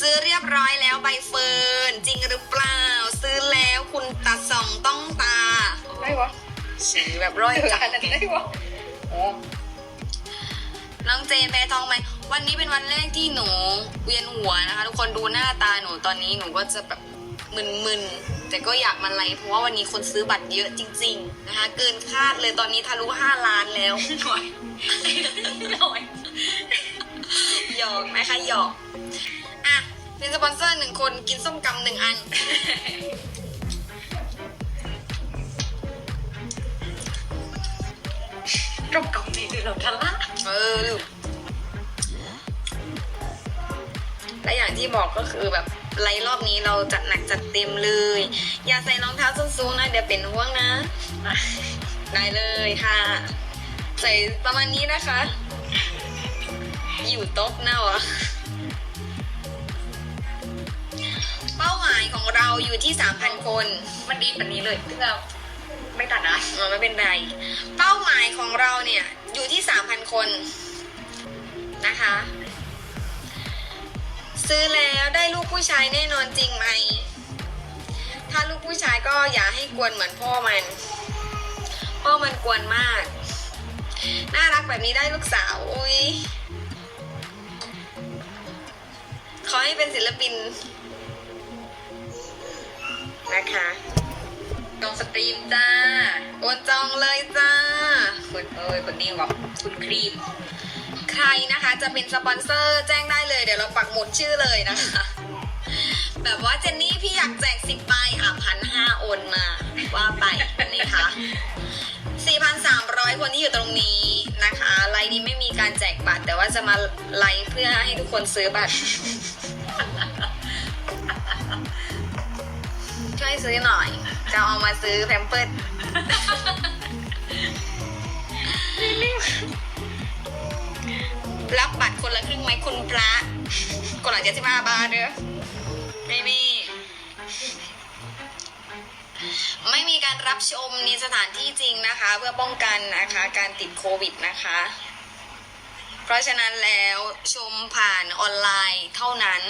ซื้อเรียบร้อยแล้วใบเฟิร์นจริงหรือเปล่า ซื้อแล้วคุณตาสองต้องตาได้วะซื้อแบบร้อยจัร้านดนั้นได้วะโอ้น้องเจนแพ้ทองไหมวันนี้เป็นวันแรกที่หนูเวียนหัวนะคะ ทุกคนดูหน้าตาหนูตอนนี้หนูก็จะแบบมึนๆ แต่ก็อยากมาไลฟ์เพราะว่าวันนี้คนซื้อบัตรเยอะจริง ๆ นะคะ เกินคาดเลยตอนนี้ทะลุห้าล้านแล้วหน่อยหน่อยหยอกนะคะหยอก อะเป็นสปอนเซอร์หนึ่งคนกินส้มกำหนึ่งอัน ตรงกับนี่คือเราทะละเออลูกและอย่างที่บอกก็คือแบบไลฟ์รอบนี้เราจัดหนักจัดเต็มเลย อย่าใส่รองเท้าส้นสูงนะเดี๋ยวเป็นห่วงนะ ได้เลยค่ะ ใส่ประมาณนี้นะคะ อยู่โต๊ะเน่าอะ เราอยู่ที่ 3,000 คน มันดีแบบนี้เลยซึ่งเราไม่ตัดนะเออไม่เป็นไร เป้าหมายของเราเนี่ยอยู่ที่ 3,000 คนนะคะ ซื้อแล้วได้ลูกผู้ชายแน่นอนจริงไหม ถ้าลูกผู้ชายก็อย่าให้กวนเหมือนพ่อมัน พ่อมันกวนมาก น่ารักแบบนี้ได้ลูกสาว อุ้ยขอให้เป็นศิลปิน นะคะลงสตรีมจ้าโอนจองเลยจ้าคุณเอ้ยคนนี้บอกคุณครีม ใครนะคะจะเป็นสปอนเซอร์แจ้งได้เลย เดี๋ยวเราปักหมุดชื่อเลยนะคะ แบบว่าเจนนี่พี่อยากแจกสิบใบอะพันห้าโอนมา ว่าไปนี่ค่ะ4,300 คนที่อยู่ตรงนี้นะคะ ไลน์นี้ไม่มีการแจกบัตร แต่ว่าจะมาไลฟ์เพื่อให้ทุกคนซื้อบัตร ยซื้อหน่อย จะเอามาซื้อแพมเพิร์ดรับบัตรคนละครึ่งไหมคุณพระคนละเจ็ดสิบห้าบาทเด้อไม่มี ไม่มีการรับชมในสถานที่จริงนะคะ เพื่อป้องกันนะคะการติดโควิดนะคะ เพราะฉะนั้นแล้วชมผ่านออนไลน์เท่านั้น